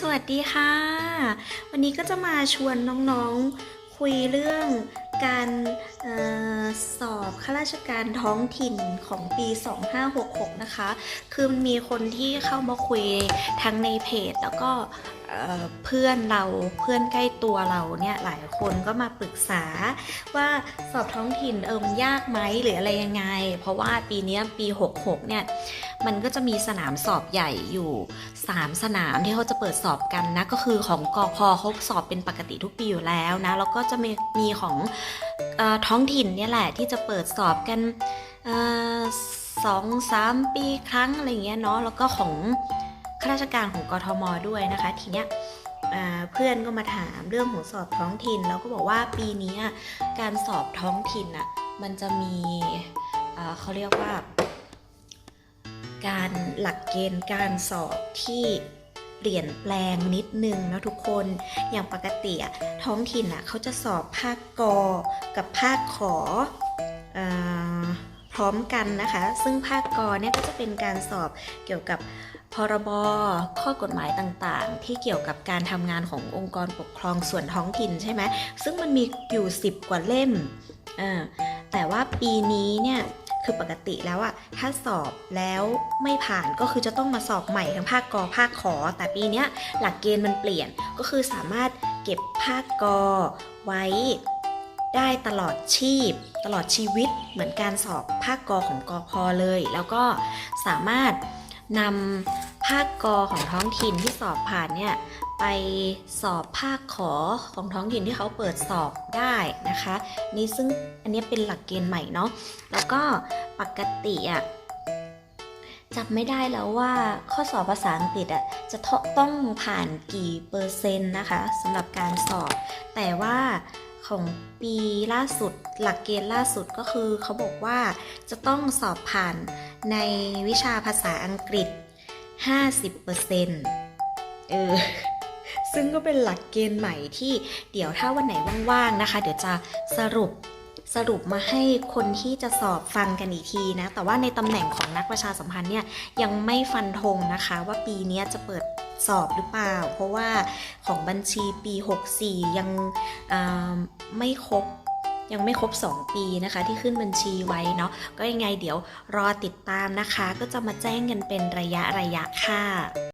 สวัสดีค่ะ วันนี้ก็จะมาชวนน้องๆคุยเรื่องการออสอบข้าราชการท้องถิ่นของปี 2566 นะคะ คือมันมีคนที่เข้ามาคุยทั้งในเพจแล้วก็เอ่อเพื่อนเราเพื่อนใกล้ตัวเราเนี่ยหลายคนก็มาปรึกษาว่าสอบท้องถิ่นเออมยากไหมหรืออะไรยังไง เพราะว่าปีเนี้ยปี 66 เนี่ย มันก็จะมีสนามสอบใหญ่อยู่ 3 สนามที่เขาจะเปิดสอบกันนะ ก็คือของกอพอเขาสอบเป็นปกติทุกปีอยู่แล้วนะ แล้วก็จะมีมีของอท้องถิ่นเนี่ยแหละที่จะเปิดสอบกันสองสามปีครั้งอะไรเงี้ยเนาะ แล้วก็ของข้าราชการของกทมด้วยนะคะ ทีเนี้ยเพื่อนก็มาถามเรื่องของสอบท้องถิ่น แล้วก็บอกว่าปีนี้การสอบท้องถิ่นอะมันจะมีเขาเรียกว่า การหลักเกณฑ์การสอบที่เปลี่ยนแปลงนิดนึงนะทุกคนอย่างปกติอะท้องถิ่นอะเขาจะสอบภาคกอกับภาคขออพร้อมกันนะคะ ซึ่งภาคกอเนี่ยก็จะเป็นการสอบเกี่ยวกับพรบข้อกฎหมายต่างๆ ที่เกี่ยวกับการทำงานขององค์กรปกครองส่วนท้องถิ่นใช่ไหมซึ่งมันมีอยู่ 10 กว่าเล่มแต่ว่าปีนี้เนี่ย คือปกติแล้วอะถ้าสอบแล้วไม่ผ่านก็คือจะต้องมาสอบใหม่ทั้งภาคกอภาคขอ แต่ปีนี้หลักเกณฑ์มันเปลี่ยนก็คือสามารถเก็บภาคกอไว้ได้ตลอดชีพ ตลอดชีวิตเหมือนการสอบภาคกอของกอพอเลย แล้วก็สามารถนำ ภาคกอของท้องถิ่นที่สอบผ่านเนี่ยไปสอบภาคขอของท้องถิ่นที่เขาเปิดสอบได้นะคะ นี่ซึ่งอันนี้เป็นหลักเกณฑ์ใหม่เนาะแล้วก็ปกติอะจำไม่ได้แล้วว่าข้อสอบภาษาอังกฤษอะจะต้องผ่านกี่เปอร์เซ็นต์นะคะสำหรับการสอบ แต่ว่าของปีล่าสุดหลักเกณฑ์ล่าสุดก็คือเขาบอกว่าจะต้องสอบผ่านในวิชาภาษาอังกฤษ 50%เออซึ่งก็เป็นหลักเกณฑ์ใหม่ที่เดี๋ยวถ้าวันไหนว่างๆนะคะ เดี๋ยวจะสรุปสรุปมาให้คนที่จะสอบฟังกันอีกทีนะ แต่ว่าในตำแหน่งของนักประชาสัมพันธ์เนี่ยยังไม่ฟันธงนะคะ ว่าปีนี้จะเปิดสอบหรือเปล่า เพราะว่าของบัญชีปี 64 ยังไม่ครบ ยังไม่ครบ 2 ปีนะคะ ที่ขึ้นบัญชีไว้เนาะก็ยังไงเดี๋ยวรอติดตามนะคะ ก็จะมาแจ้งกันเป็นระยะระยะค่ะ